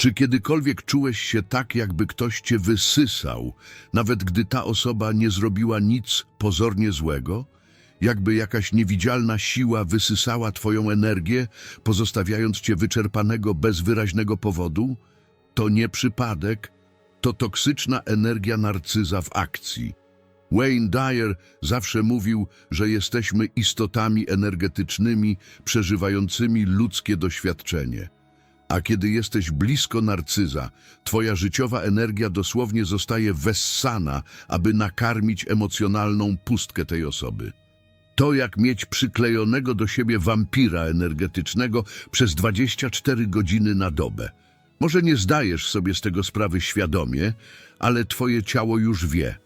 Czy kiedykolwiek czułeś się tak, jakby ktoś cię wysysał, nawet gdy ta osoba nie zrobiła nic pozornie złego? Jakby jakaś niewidzialna siła wysysała twoją energię, pozostawiając cię wyczerpanego bez wyraźnego powodu? To nie przypadek, to toksyczna energia narcyza w akcji. Wayne Dyer zawsze mówił, że jesteśmy istotami energetycznymi przeżywającymi ludzkie doświadczenie. A kiedy jesteś blisko narcyza, twoja życiowa energia dosłownie zostaje wessana, aby nakarmić emocjonalną pustkę tej osoby. To jak mieć przyklejonego do siebie wampira energetycznego przez 24 godziny na dobę. Może nie zdajesz sobie z tego sprawy świadomie, ale twoje ciało już wie.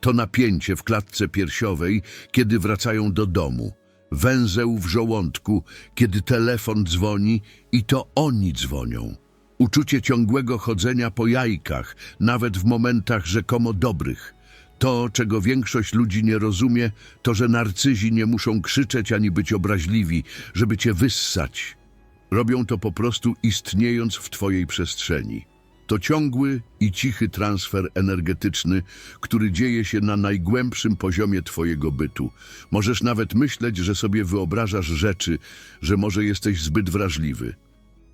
To napięcie w klatce piersiowej, kiedy wracają do domu. Węzeł w żołądku, kiedy telefon dzwoni i to oni dzwonią. Uczucie ciągłego chodzenia po jajkach, nawet w momentach rzekomo dobrych. To, czego większość ludzi nie rozumie, to, że narcyzi nie muszą krzyczeć ani być obraźliwi, żeby cię wyssać. Robią to po prostu istniejąc w twojej przestrzeni. To ciągły i cichy transfer energetyczny, który dzieje się na najgłębszym poziomie twojego bytu. Możesz nawet myśleć, że sobie wyobrażasz rzeczy, że może jesteś zbyt wrażliwy.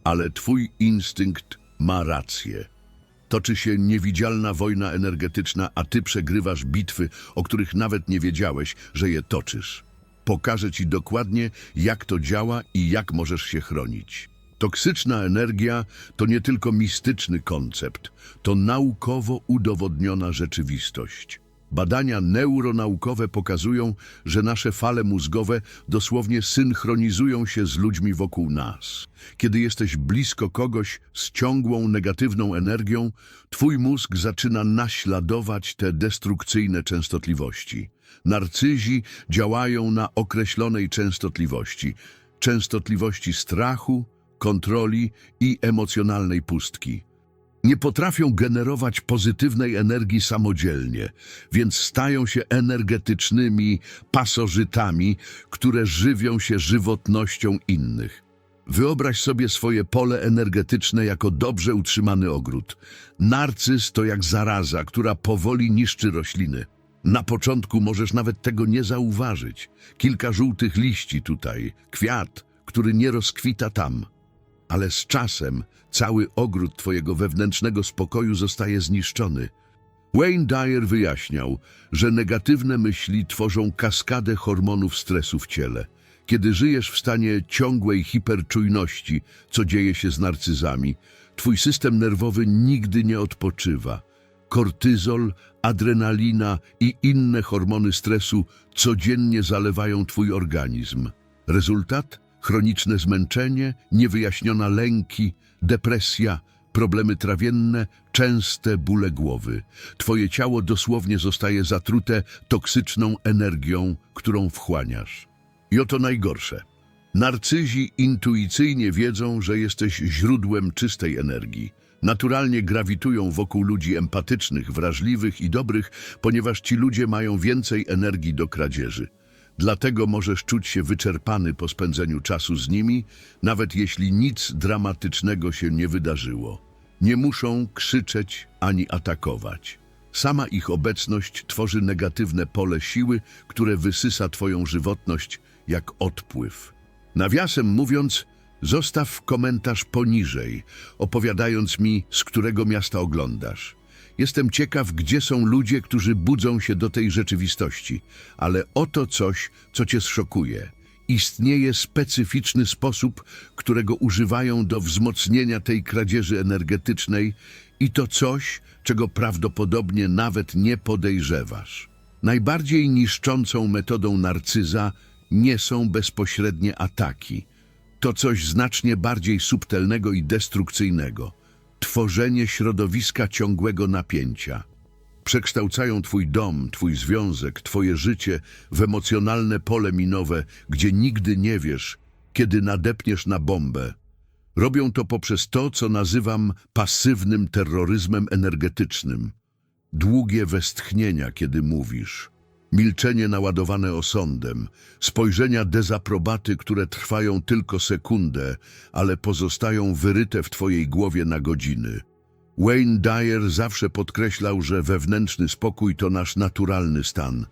Ale twój instynkt ma rację. Toczy się niewidzialna wojna energetyczna, a ty przegrywasz bitwy, o których nawet nie wiedziałeś, że je toczysz. Pokażę ci dokładnie, jak to działa i jak możesz się chronić. Toksyczna energia to nie tylko mistyczny koncept, to naukowo udowodniona rzeczywistość. Badania neuronaukowe pokazują, że nasze fale mózgowe dosłownie synchronizują się z ludźmi wokół nas. Kiedy jesteś blisko kogoś z ciągłą negatywną energią, twój mózg zaczyna naśladować te destrukcyjne częstotliwości. Narcyzi działają na określonej częstotliwości, częstotliwości strachu, kontroli i emocjonalnej pustki. Nie potrafią generować pozytywnej energii samodzielnie, więc stają się energetycznymi pasożytami, które żywią się żywotnością innych. Wyobraź sobie swoje pole energetyczne jako dobrze utrzymany ogród. Narcyz to jak zaraza, która powoli niszczy rośliny. Na początku możesz nawet tego nie zauważyć. Kilka żółtych liści tutaj, kwiat, który nie rozkwita tam ale z czasem cały ogród twojego wewnętrznego spokoju zostaje zniszczony. Wayne Dyer wyjaśniał, że negatywne myśli tworzą kaskadę hormonów stresu w ciele. Kiedy żyjesz w stanie ciągłej hiperczujności, co dzieje się z narcyzami, twój system nerwowy nigdy nie odpoczywa. Kortyzol, adrenalina i inne hormony stresu codziennie zalewają twój organizm. Rezultat? Chroniczne zmęczenie, niewyjaśniona lęki, depresja, problemy trawienne, częste bóle głowy. Twoje ciało dosłownie zostaje zatrute toksyczną energią, którą wchłaniasz. I oto najgorsze. Narcyzi intuicyjnie wiedzą, że jesteś źródłem czystej energii. Naturalnie grawitują wokół ludzi empatycznych, wrażliwych i dobrych, ponieważ ci ludzie mają więcej energii do kradzieży. Dlatego możesz czuć się wyczerpany po spędzeniu czasu z nimi, nawet jeśli nic dramatycznego się nie wydarzyło. Nie muszą krzyczeć ani atakować. Sama ich obecność tworzy negatywne pole siły, które wysysa twoją żywotność jak odpływ. Nawiasem mówiąc, zostaw komentarz poniżej, opowiadając mi, z którego miasta oglądasz. Jestem ciekaw, gdzie są ludzie, którzy budzą się do tej rzeczywistości, ale oto coś, co cię zszokuje. Istnieje specyficzny sposób, którego używają do wzmocnienia tej kradzieży energetycznej i to coś, czego prawdopodobnie nawet nie podejrzewasz. Najbardziej niszczącą metodą narcyza nie są bezpośrednie ataki. To coś znacznie bardziej subtelnego i destrukcyjnego – tworzenie środowiska ciągłego napięcia. Przekształcają twój dom, twój związek, twoje życie w emocjonalne pole minowe, gdzie nigdy nie wiesz, kiedy nadepniesz na bombę. Robią to poprzez to, co nazywam pasywnym terroryzmem energetycznym. Długie westchnienia, kiedy mówisz. Milczenie naładowane osądem, spojrzenia dezaprobaty, które trwają tylko sekundę, ale pozostają wyryte w twojej głowie na godziny. Wayne Dyer zawsze podkreślał, że wewnętrzny spokój to nasz naturalny stan.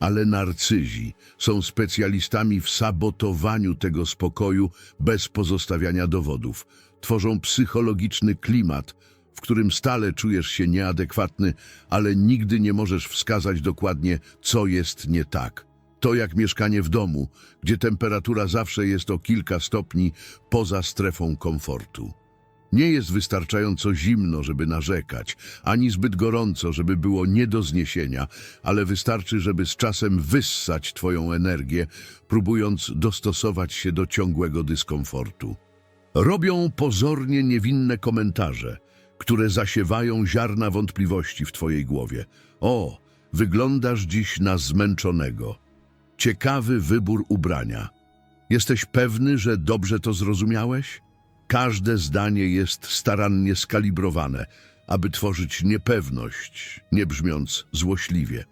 Ale narcyzi są specjalistami w sabotowaniu tego spokoju bez pozostawiania dowodów. Tworzą psychologiczny klimat, w którym stale czujesz się nieadekwatny, ale nigdy nie możesz wskazać dokładnie, co jest nie tak. To jak mieszkanie w domu, gdzie temperatura zawsze jest o kilka stopni poza strefą komfortu. Nie jest wystarczająco zimno, żeby narzekać, ani zbyt gorąco, żeby było nie do zniesienia, ale wystarczy, żeby z czasem wyssać twoją energię, próbując dostosować się do ciągłego dyskomfortu. Robią pozornie niewinne komentarze, które zasiewają ziarna wątpliwości w twojej głowie. O, wyglądasz dziś na zmęczonego. Ciekawy wybór ubrania. Jesteś pewny, że dobrze to zrozumiałeś? Każde zdanie jest starannie skalibrowane, aby tworzyć niepewność, nie brzmiąc złośliwie.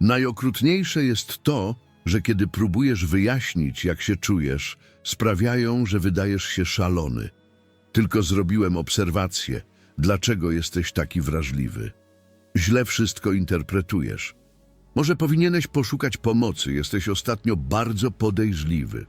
Najokrutniejsze jest to, że kiedy próbujesz wyjaśnić, jak się czujesz, sprawiają, że wydajesz się szalony. Tylko zrobiłem obserwację, dlaczego jesteś taki wrażliwy. Źle wszystko interpretujesz. Może powinieneś poszukać pomocy, jesteś ostatnio bardzo podejrzliwy.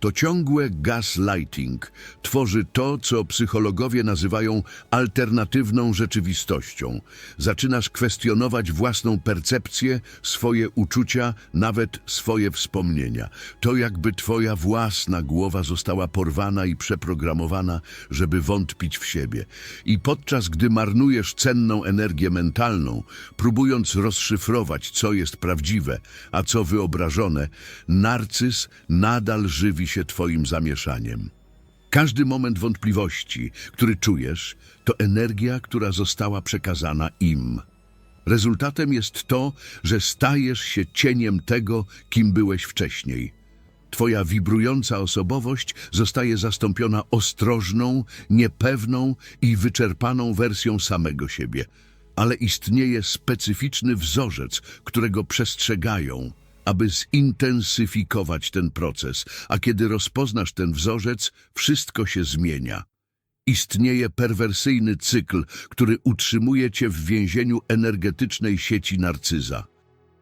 To ciągłe gaslighting tworzy to, co psychologowie nazywają alternatywną rzeczywistością. Zaczynasz kwestionować własną percepcję, swoje uczucia, nawet swoje wspomnienia. To jakby twoja własna głowa została porwana i przeprogramowana, żeby wątpić w siebie. I podczas gdy marnujesz cenną energię mentalną, próbując rozszyfrować, co jest prawdziwe, a co wyobrażone, narcyz nadal żywi się twoim zamieszaniem. Każdy moment wątpliwości, który czujesz, to energia, która została przekazana im. Rezultatem jest to, że stajesz się cieniem tego, kim byłeś wcześniej. Twoja wibrująca osobowość zostaje zastąpiona ostrożną, niepewną i wyczerpaną wersją samego siebie. Ale istnieje specyficzny wzorzec, którego przestrzegają, aby zintensyfikować ten proces, a kiedy rozpoznasz ten wzorzec, wszystko się zmienia. Istnieje perwersyjny cykl, który utrzymuje cię w więzieniu energetycznej sieci narcyza.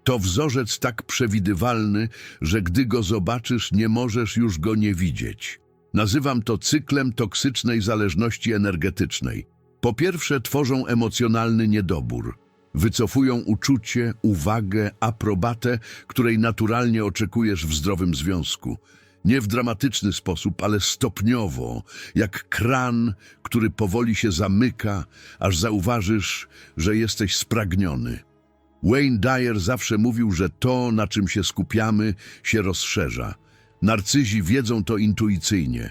To wzorzec tak przewidywalny, że gdy go zobaczysz, nie możesz już go nie widzieć. Nazywam to cyklem toksycznej zależności energetycznej. Po pierwsze, tworzą emocjonalny niedobór. Wycofują uczucie, uwagę, aprobatę, której naturalnie oczekujesz w zdrowym związku. Nie w dramatyczny sposób, ale stopniowo, jak kran, który powoli się zamyka, aż zauważysz, że jesteś spragniony. Wayne Dyer zawsze mówił, że to, na czym się skupiamy, się rozszerza. Narcyzi wiedzą to intuicyjnie.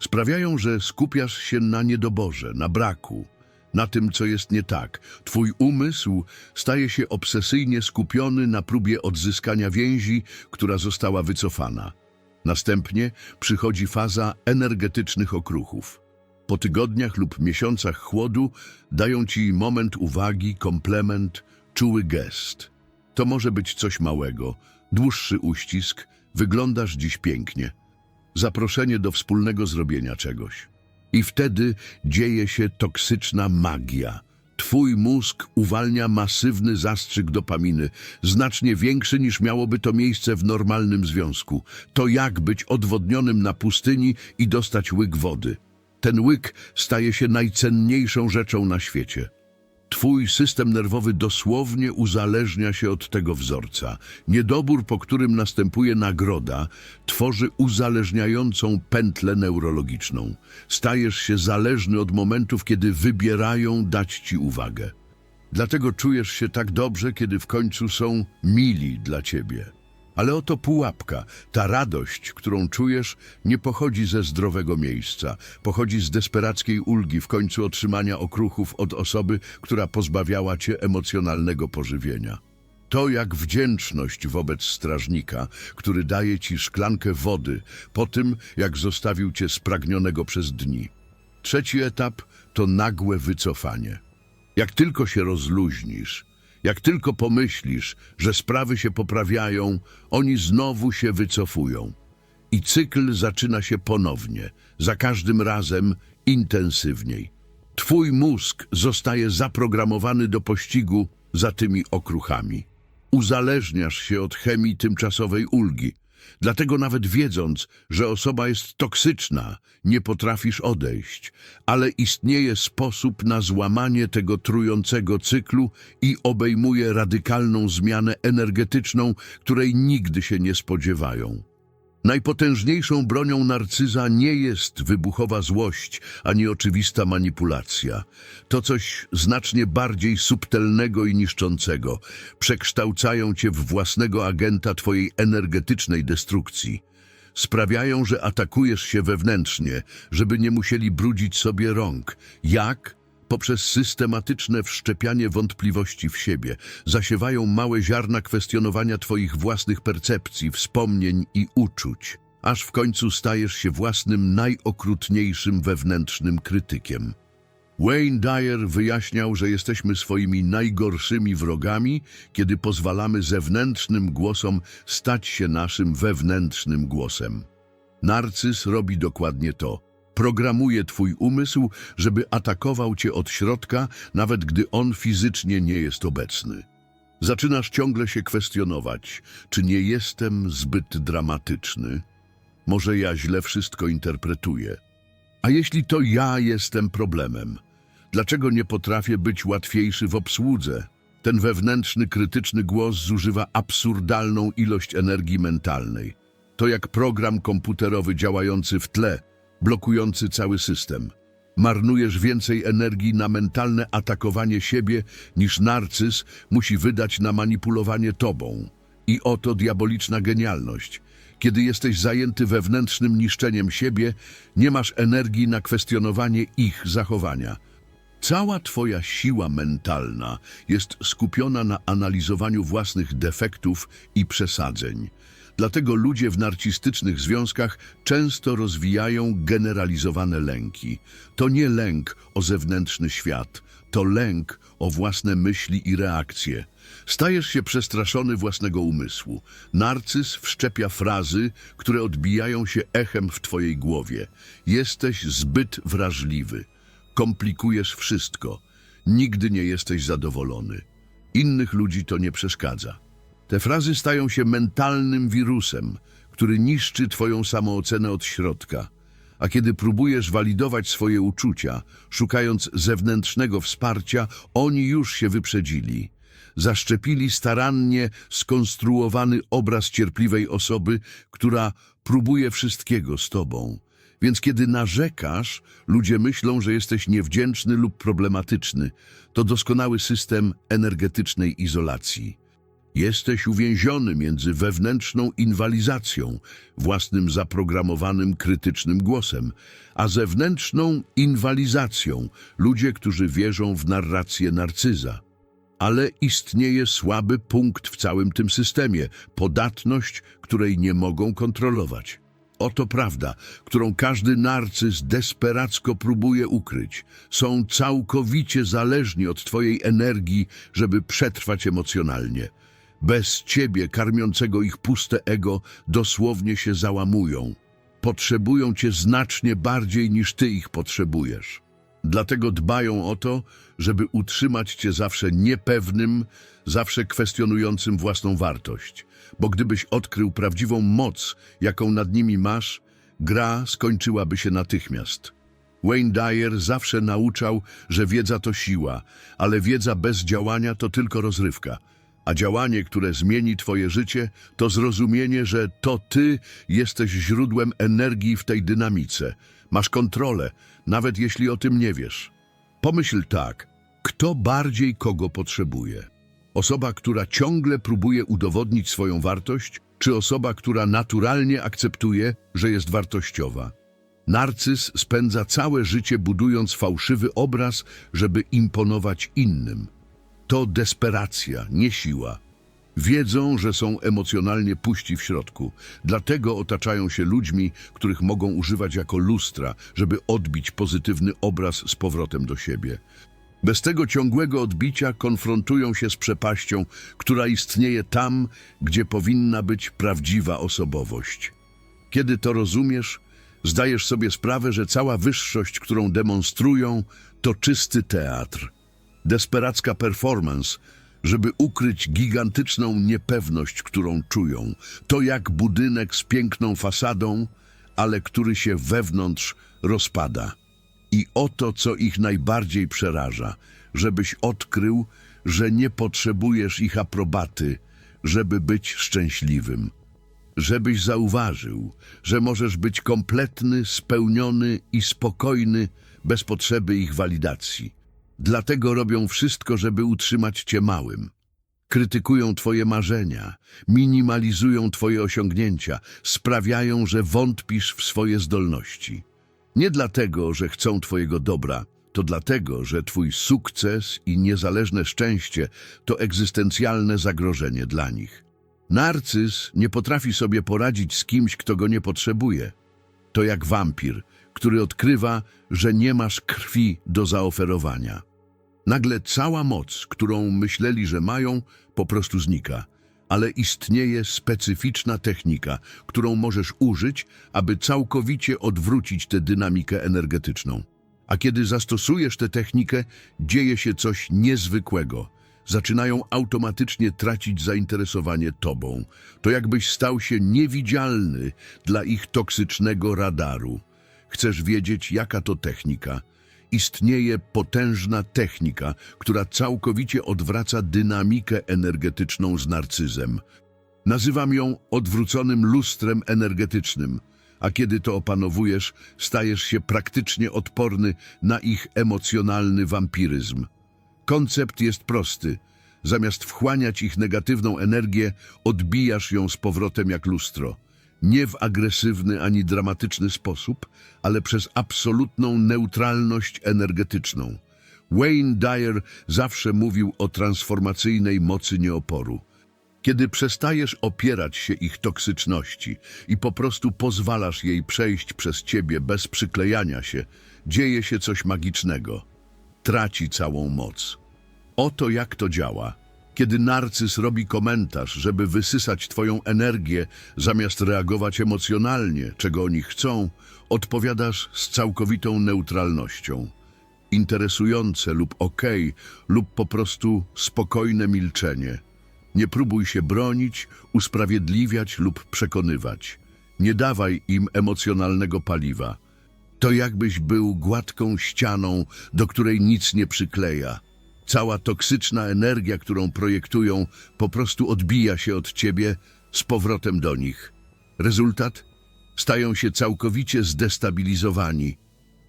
Sprawiają, że skupiasz się na niedoborze, na braku, na tym, co jest nie tak. Twój umysł staje się obsesyjnie skupiony na próbie odzyskania więzi, która została wycofana. Następnie przychodzi faza energetycznych okruchów. Po tygodniach lub miesiącach chłodu dają ci moment uwagi, komplement, czuły gest. To może być coś małego, dłuższy uścisk, wyglądasz dziś pięknie. Zaproszenie do wspólnego zrobienia czegoś. I wtedy dzieje się toksyczna magia. Twój mózg uwalnia masywny zastrzyk dopaminy, znacznie większy niż miałoby to miejsce w normalnym związku. To jak być odwodnionym na pustyni i dostać łyk wody. Ten łyk staje się najcenniejszą rzeczą na świecie. Twój system nerwowy dosłownie uzależnia się od tego wzorca. Niedobór, po którym następuje nagroda, tworzy uzależniającą pętlę neurologiczną. Stajesz się zależny od momentów, kiedy wybierają dać ci uwagę. Dlatego czujesz się tak dobrze, kiedy w końcu są mili dla ciebie. Ale oto pułapka. Ta radość, którą czujesz, nie pochodzi ze zdrowego miejsca. Pochodzi z desperackiej ulgi w końcu otrzymania okruchów od osoby, która pozbawiała cię emocjonalnego pożywienia. To jak wdzięczność wobec strażnika, który daje ci szklankę wody po tym, jak zostawił cię spragnionego przez dni. Trzeci etap to nagłe wycofanie. Jak tylko się rozluźnisz, Jak tylko pomyślisz, że sprawy się poprawiają, oni znowu się wycofują. I cykl zaczyna się ponownie, za każdym razem intensywniej. Twój mózg zostaje zaprogramowany do pościgu za tymi okruchami. Uzależniasz się od chemii tymczasowej ulgi. Dlatego nawet wiedząc, że osoba jest toksyczna, nie potrafisz odejść, ale istnieje sposób na złamanie tego trującego cyklu i obejmuje radykalną zmianę energetyczną, której nigdy się nie spodziewają. Najpotężniejszą bronią narcyza nie jest wybuchowa złość, ani oczywista manipulacja. To coś znacznie bardziej subtelnego i niszczącego. Przekształcają cię w własnego agenta twojej energetycznej destrukcji. Sprawiają, że atakujesz się wewnętrznie, żeby nie musieli brudzić sobie rąk. Jak? Poprzez systematyczne wszczepianie wątpliwości w siebie, zasiewają małe ziarna kwestionowania Twoich własnych percepcji, wspomnień i uczuć, aż w końcu stajesz się własnym najokrutniejszym wewnętrznym krytykiem. Wayne Dyer wyjaśniał, że jesteśmy swoimi najgorszymi wrogami, kiedy pozwalamy zewnętrznym głosom stać się naszym wewnętrznym głosem. Narcyz robi dokładnie to – Programuje twój umysł, żeby atakował cię od środka, nawet gdy on fizycznie nie jest obecny. Zaczynasz ciągle się kwestionować, czy nie jestem zbyt dramatyczny? Może ja źle wszystko interpretuję? A jeśli to ja jestem problemem, dlaczego nie potrafię być łatwiejszy w obsłudze? Ten wewnętrzny, krytyczny głos zużywa absurdalną ilość energii mentalnej. To jak program komputerowy działający w tle – blokujący cały system. Marnujesz więcej energii na mentalne atakowanie siebie, niż narcyz musi wydać na manipulowanie tobą. I oto diaboliczna genialność. Kiedy jesteś zajęty wewnętrznym niszczeniem siebie, nie masz energii na kwestionowanie ich zachowania. Cała twoja siła mentalna jest skupiona na analizowaniu własnych defektów i przesadzeń. Dlatego ludzie w narcistycznych związkach często rozwijają generalizowane lęki. To nie lęk o zewnętrzny świat, to lęk o własne myśli i reakcje. Stajesz się przestraszony własnego umysłu. Narcyz wszczepia frazy, które odbijają się echem w twojej głowie. Jesteś zbyt wrażliwy. Komplikujesz wszystko. Nigdy nie jesteś zadowolony. Innych ludzi to nie przeszkadza. Te frazy stają się mentalnym wirusem, który niszczy twoją samoocenę od środka. A kiedy próbujesz walidować swoje uczucia, szukając zewnętrznego wsparcia, oni już się wyprzedzili. Zaszczepili starannie skonstruowany obraz cierpliwej osoby, która próbuje wszystkiego z tobą. Więc kiedy narzekasz, ludzie myślą, że jesteś niewdzięczny lub problematyczny. To doskonały system energetycznej izolacji. Jesteś uwięziony między wewnętrzną inwalizacją, własnym zaprogramowanym krytycznym głosem, a zewnętrzną inwalizacją, ludzie, którzy wierzą w narrację narcyza. Ale istnieje słaby punkt w całym tym systemie, podatność, której nie mogą kontrolować. Oto prawda, którą każdy narcyz desperacko próbuje ukryć. Są całkowicie zależni od Twojej energii, żeby przetrwać emocjonalnie. Bez ciebie, karmiącego ich puste ego, dosłownie się załamują. Potrzebują cię znacznie bardziej niż ty ich potrzebujesz. Dlatego dbają o to, żeby utrzymać cię zawsze niepewnym, zawsze kwestionującym własną wartość. Bo gdybyś odkrył prawdziwą moc, jaką nad nimi masz, gra skończyłaby się natychmiast. Wayne Dyer zawsze nauczał, że wiedza to siła, ale wiedza bez działania to tylko rozrywka. A działanie, które zmieni Twoje życie, to zrozumienie, że to Ty jesteś źródłem energii w tej dynamice. Masz kontrolę, nawet jeśli o tym nie wiesz. Pomyśl tak, kto bardziej kogo potrzebuje? Osoba, która ciągle próbuje udowodnić swoją wartość, czy osoba, która naturalnie akceptuje, że jest wartościowa? Narcyz spędza całe życie budując fałszywy obraz, żeby imponować innym. To desperacja, nie siła. Wiedzą, że są emocjonalnie puści w środku, dlatego otaczają się ludźmi, których mogą używać jako lustra, żeby odbić pozytywny obraz z powrotem do siebie. Bez tego ciągłego odbicia konfrontują się z przepaścią, która istnieje tam, gdzie powinna być prawdziwa osobowość. Kiedy to rozumiesz, zdajesz sobie sprawę, że cała wyższość, którą demonstrują, to czysty teatr. Desperacka performance, żeby ukryć gigantyczną niepewność, którą czują. To jak budynek z piękną fasadą, ale który się wewnątrz rozpada. I oto, co ich najbardziej przeraża, żebyś odkrył, że nie potrzebujesz ich aprobaty, żeby być szczęśliwym. Żebyś zauważył, że możesz być kompletny, spełniony i spokojny bez potrzeby ich walidacji. Dlatego robią wszystko, żeby utrzymać cię małym. Krytykują twoje marzenia, minimalizują twoje osiągnięcia, sprawiają, że wątpisz w swoje zdolności. Nie dlatego, że chcą twojego dobra, to dlatego, że twój sukces i niezależne szczęście to egzystencjalne zagrożenie dla nich. Narcyz nie potrafi sobie poradzić z kimś, kto go nie potrzebuje. To jak wampir, który odkrywa, że nie masz krwi do zaoferowania. Nagle cała moc, którą myśleli, że mają, po prostu znika. Ale istnieje specyficzna technika, którą możesz użyć, aby całkowicie odwrócić tę dynamikę energetyczną. A kiedy zastosujesz tę technikę, dzieje się coś niezwykłego. Zaczynają automatycznie tracić zainteresowanie tobą. To jakbyś stał się niewidzialny dla ich toksycznego radaru. Chcesz wiedzieć, jaka to technika? Istnieje potężna technika, która całkowicie odwraca dynamikę energetyczną z narcyzem. Nazywam ją odwróconym lustrem energetycznym, a kiedy to opanowujesz, stajesz się praktycznie odporny na ich emocjonalny wampiryzm. Koncept jest prosty. Zamiast wchłaniać ich negatywną energię, odbijasz ją z powrotem jak lustro. Nie w agresywny ani dramatyczny sposób, ale przez absolutną neutralność energetyczną. Wayne Dyer zawsze mówił o transformacyjnej mocy nieoporu. Kiedy przestajesz opierać się ich toksyczności i po prostu pozwalasz jej przejść przez ciebie bez przyklejania się, dzieje się coś magicznego. Traci całą moc. Oto jak to działa. Kiedy narcyz robi komentarz, żeby wysysać twoją energię, zamiast reagować emocjonalnie, czego oni chcą, odpowiadasz z całkowitą neutralnością. Interesujące lub okej, lub po prostu spokojne milczenie. Nie próbuj się bronić, usprawiedliwiać lub przekonywać. Nie dawaj im emocjonalnego paliwa. To jakbyś był gładką ścianą, do której nic nie przykleja. Cała toksyczna energia, którą projektują, po prostu odbija się od ciebie z powrotem do nich. Rezultat? Stają się całkowicie zdestabilizowani.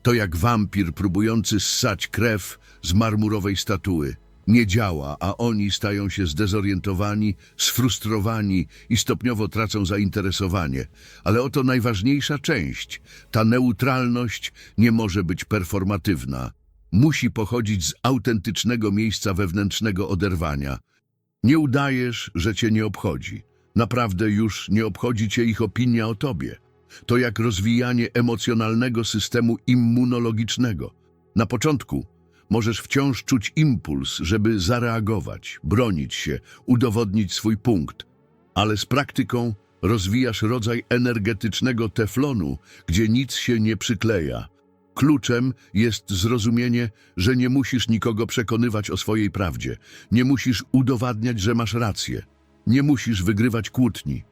To jak wampir próbujący ssać krew z marmurowej statuły. Nie działa, a oni stają się zdezorientowani, sfrustrowani i stopniowo tracą zainteresowanie. Ale oto najważniejsza część. Ta neutralność nie może być performatywna. Musi pochodzić z autentycznego miejsca wewnętrznego oderwania. Nie udajesz, że cię nie obchodzi. Naprawdę już nie obchodzi cię ich opinia o tobie. To jak rozwijanie emocjonalnego systemu immunologicznego. Na początku możesz wciąż czuć impuls, żeby zareagować, bronić się, udowodnić swój punkt, ale z praktyką rozwijasz rodzaj energetycznego teflonu, gdzie nic się nie przykleja. Kluczem jest zrozumienie, że nie musisz nikogo przekonywać o swojej prawdzie, nie musisz udowadniać, że masz rację, nie musisz wygrywać kłótni.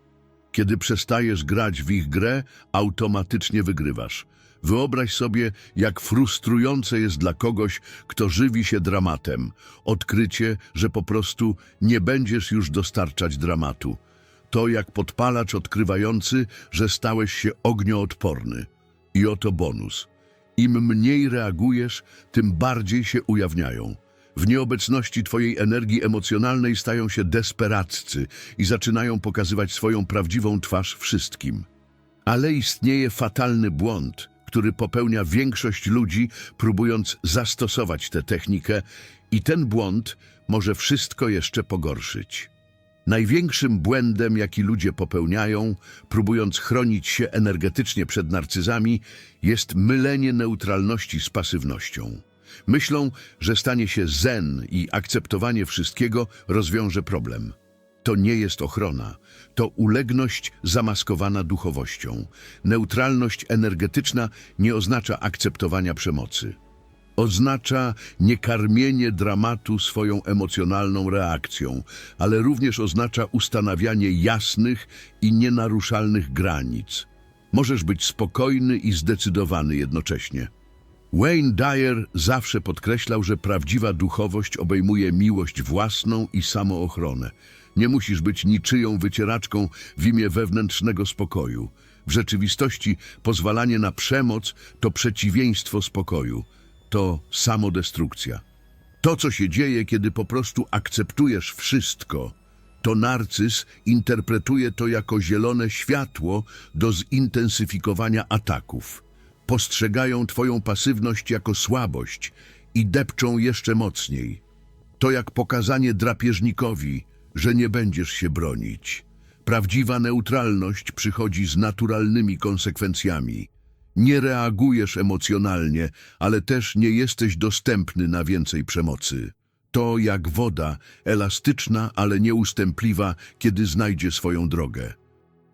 Kiedy przestajesz grać w ich grę, automatycznie wygrywasz. Wyobraź sobie, jak frustrujące jest dla kogoś, kto żywi się dramatem. Odkrycie, że po prostu nie będziesz już dostarczać dramatu. To jak podpalacz odkrywający, że stałeś się ognioodporny. I oto bonus. Im mniej reagujesz, tym bardziej się ujawniają. W nieobecności twojej energii emocjonalnej stają się desperaccy i zaczynają pokazywać swoją prawdziwą twarz wszystkim. Ale istnieje fatalny błąd, który popełnia większość ludzi, próbując zastosować tę technikę, i ten błąd może wszystko jeszcze pogorszyć. Największym błędem, jaki ludzie popełniają, próbując chronić się energetycznie przed narcyzami, jest mylenie neutralności z pasywnością. Myślą, że stanie się zen i akceptowanie wszystkiego rozwiąże problem. To nie jest ochrona, to ulegność zamaskowana duchowością. Neutralność energetyczna nie oznacza akceptowania przemocy. Oznacza niekarmienie dramatu swoją emocjonalną reakcją, ale również oznacza ustanawianie jasnych i nienaruszalnych granic. Możesz być spokojny i zdecydowany jednocześnie. Wayne Dyer zawsze podkreślał, że prawdziwa duchowość obejmuje miłość własną i samoochronę. Nie musisz być niczyją wycieraczką w imię wewnętrznego spokoju. W rzeczywistości pozwalanie na przemoc to przeciwieństwo spokoju. To samodestrukcja. To, co się dzieje, kiedy po prostu akceptujesz wszystko, to narcyz interpretuje to jako zielone światło do zintensyfikowania ataków. Postrzegają twoją pasywność jako słabość i depczą jeszcze mocniej. To jak pokazanie drapieżnikowi, że nie będziesz się bronić. Prawdziwa neutralność przychodzi z naturalnymi konsekwencjami. Nie reagujesz emocjonalnie, ale też nie jesteś dostępny na więcej przemocy. To jak woda, elastyczna, ale nieustępliwa, kiedy znajdzie swoją drogę.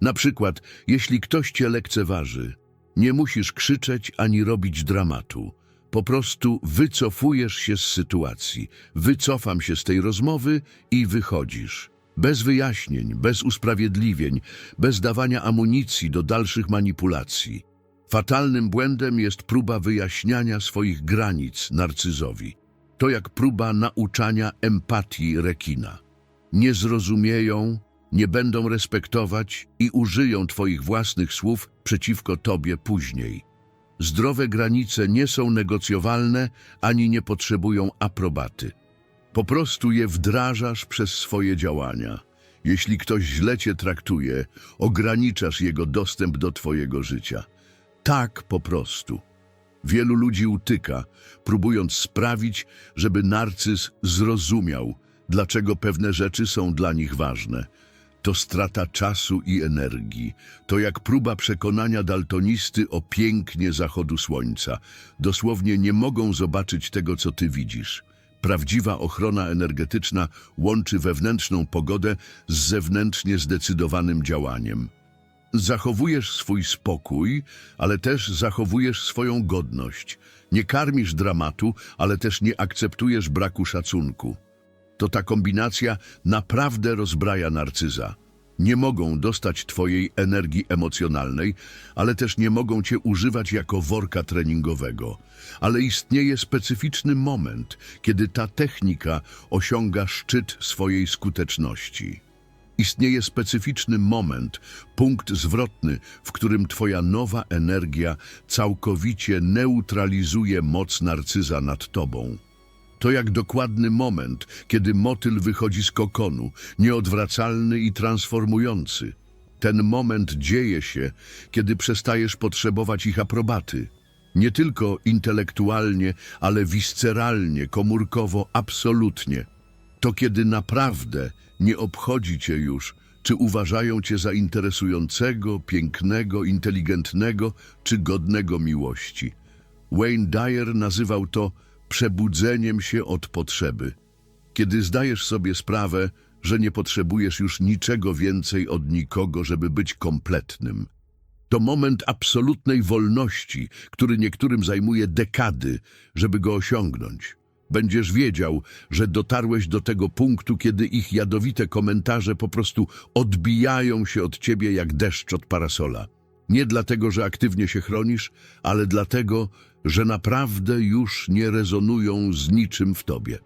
Na przykład, jeśli ktoś cię lekceważy, nie musisz krzyczeć ani robić dramatu. Po prostu wycofujesz się z sytuacji. Wycofam się z tej rozmowy i wychodzisz. Bez wyjaśnień, bez usprawiedliwień, bez dawania amunicji do dalszych manipulacji. Fatalnym błędem jest próba wyjaśniania swoich granic narcyzowi. To jak próba nauczania empatii rekina. Nie zrozumieją, nie będą respektować i użyją Twoich własnych słów przeciwko Tobie później. Zdrowe granice nie są negocjowalne ani nie potrzebują aprobaty. Po prostu je wdrażasz przez swoje działania. Jeśli ktoś źle Cię traktuje, ograniczasz jego dostęp do Twojego życia. Tak po prostu. Wielu ludzi utyka, próbując sprawić, żeby narcyz zrozumiał, dlaczego pewne rzeczy są dla nich ważne. To strata czasu i energii. To jak próba przekonania daltonisty o pięknie zachodu słońca. Dosłownie nie mogą zobaczyć tego, co ty widzisz. Prawdziwa ochrona energetyczna łączy wewnętrzną pogodę z zewnętrznie zdecydowanym działaniem. Zachowujesz swój spokój, ale też zachowujesz swoją godność. Nie karmisz dramatu, ale też nie akceptujesz braku szacunku. To ta kombinacja naprawdę rozbraja narcyza. Nie mogą dostać twojej energii emocjonalnej, ale też nie mogą cię używać jako worka treningowego. Ale istnieje specyficzny moment, kiedy ta technika osiąga szczyt swojej skuteczności. Istnieje specyficzny moment, punkt zwrotny, w którym twoja nowa energia całkowicie neutralizuje moc narcyza nad tobą. To jak dokładny moment, kiedy motyl wychodzi z kokonu, nieodwracalny i transformujący. Ten moment dzieje się, kiedy przestajesz potrzebować ich aprobaty. Nie tylko intelektualnie, ale visceralnie, komórkowo, absolutnie. To kiedy naprawdę nie obchodzi cię już, czy uważają cię za interesującego, pięknego, inteligentnego, czy godnego miłości. Wayne Dyer nazywał to przebudzeniem się od potrzeby. Kiedy zdajesz sobie sprawę, że nie potrzebujesz już niczego więcej od nikogo, żeby być kompletnym. To moment absolutnej wolności, który niektórym zajmuje dekady, żeby go osiągnąć. Będziesz wiedział, że dotarłeś do tego punktu, kiedy ich jadowite komentarze po prostu odbijają się od ciebie jak deszcz od parasola. Nie dlatego, że aktywnie się chronisz, ale dlatego, że naprawdę już nie rezonują z niczym w tobie.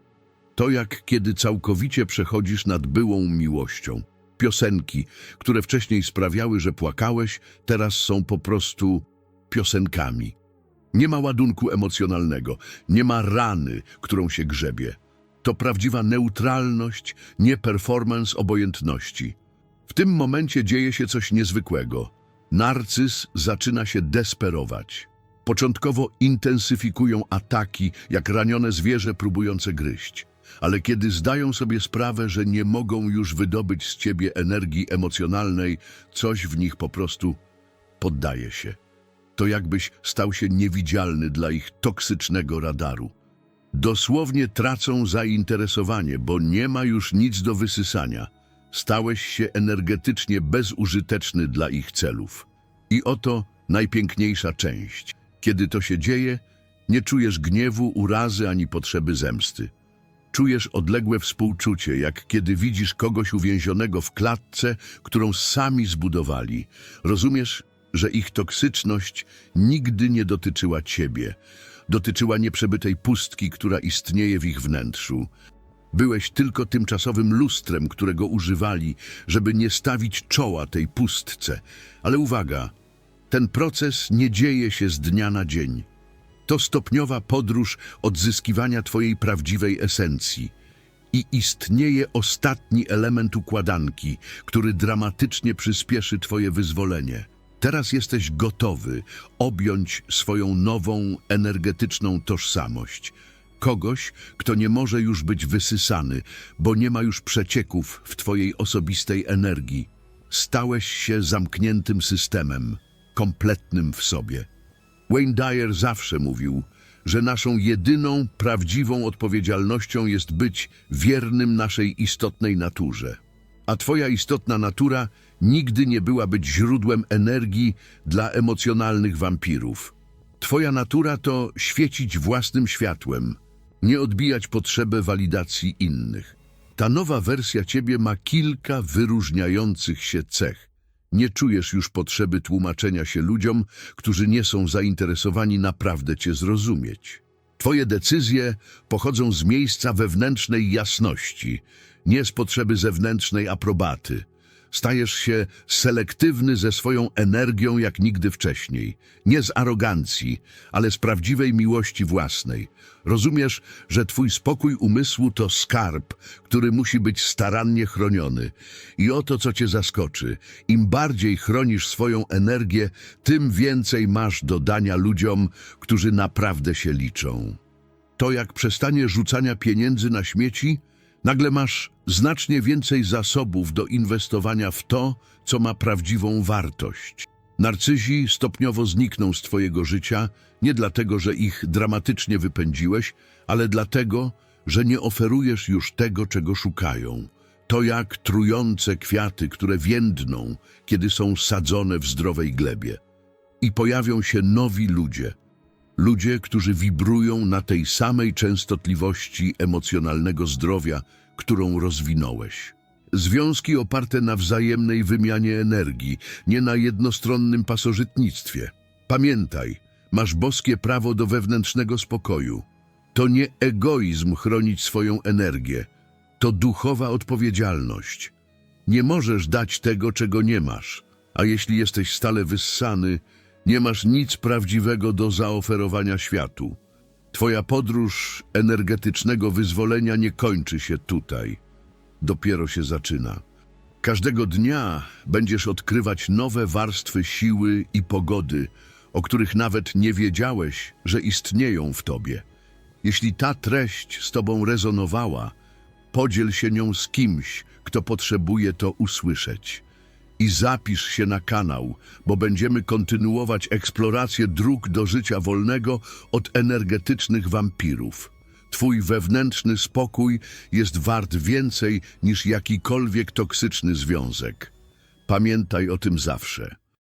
To jak kiedy całkowicie przechodzisz nad byłą miłością. Piosenki, które wcześniej sprawiały, że płakałeś, teraz są po prostu piosenkami. Nie ma ładunku emocjonalnego, nie ma rany, którą się grzebie. To prawdziwa neutralność, nie performance obojętności. W tym momencie dzieje się coś niezwykłego. Narcyz zaczyna się desperować. Początkowo intensyfikują ataki, jak ranione zwierzę próbujące gryźć. Ale kiedy zdają sobie sprawę, że nie mogą już wydobyć z ciebie energii emocjonalnej, coś w nich po prostu poddaje się. To jakbyś stał się niewidzialny dla ich toksycznego radaru. Dosłownie tracą zainteresowanie, bo nie ma już nic do wysysania. Stałeś się energetycznie bezużyteczny dla ich celów. I oto najpiękniejsza część. Kiedy to się dzieje, nie czujesz gniewu, urazy ani potrzeby zemsty. Czujesz odległe współczucie, jak kiedy widzisz kogoś uwięzionego w klatce, którą sami zbudowali. Rozumiesz, że ich toksyczność nigdy nie dotyczyła ciebie. Dotyczyła nieprzebytej pustki, która istnieje w ich wnętrzu. Byłeś tylko tymczasowym lustrem, którego używali, żeby nie stawić czoła tej pustce. Ale uwaga, ten proces nie dzieje się z dnia na dzień. To stopniowa podróż odzyskiwania Twojej prawdziwej esencji. I istnieje ostatni element układanki, który dramatycznie przyspieszy Twoje wyzwolenie. Teraz jesteś gotowy objąć swoją nową, energetyczną tożsamość. Kogoś, kto nie może już być wysysany, bo nie ma już przecieków w Twojej osobistej energii. Stałeś się zamkniętym systemem, kompletnym w sobie. Wayne Dyer zawsze mówił, że naszą jedyną prawdziwą odpowiedzialnością jest być wiernym naszej istotnej naturze. A Twoja istotna natura nigdy nie była być źródłem energii dla emocjonalnych wampirów. Twoja natura to świecić własnym światłem, nie odbijać potrzeby walidacji innych. Ta nowa wersja Ciebie ma kilka wyróżniających się cech. Nie czujesz już potrzeby tłumaczenia się ludziom, którzy nie są zainteresowani naprawdę Cię zrozumieć. Twoje decyzje pochodzą z miejsca wewnętrznej jasności, nie z potrzeby zewnętrznej aprobaty. Stajesz się selektywny ze swoją energią jak nigdy wcześniej. Nie z arogancji, ale z prawdziwej miłości własnej. Rozumiesz, że twój spokój umysłu to skarb, który musi być starannie chroniony. I oto co cię zaskoczy. Im bardziej chronisz swoją energię, tym więcej masz do dania ludziom, którzy naprawdę się liczą. To jak przestanie rzucania pieniędzy na śmieci, nagle masz znacznie więcej zasobów do inwestowania w to, co ma prawdziwą wartość. Narcyzi stopniowo znikną z twojego życia nie dlatego, że ich dramatycznie wypędziłeś, ale dlatego, że nie oferujesz już tego, czego szukają. To jak trujące kwiaty, które więdną, kiedy są sadzone w zdrowej glebie. I pojawią się nowi ludzie, Ludzie, którzy wibrują na tej samej częstotliwości emocjonalnego zdrowia, którą rozwinąłeś. Związki oparte na wzajemnej wymianie energii, nie na jednostronnym pasożytnictwie. Pamiętaj, masz boskie prawo do wewnętrznego spokoju. To nie egoizm chronić swoją energię, to duchowa odpowiedzialność. Nie możesz dać tego, czego nie masz, a jeśli jesteś stale wyssany, nie masz nic prawdziwego do zaoferowania światu. Twoja podróż energetycznego wyzwolenia nie kończy się tutaj. Dopiero się zaczyna. Każdego dnia będziesz odkrywać nowe warstwy siły i pogody, o których nawet nie wiedziałeś, że istnieją w tobie. Jeśli ta treść z tobą rezonowała, podziel się nią z kimś, kto potrzebuje to usłyszeć i zapisz się na kanał, bo będziemy kontynuować eksplorację dróg do życia wolnego od energetycznych wampirów. Twój wewnętrzny spokój jest wart więcej niż jakikolwiek toksyczny związek. Pamiętaj o tym zawsze.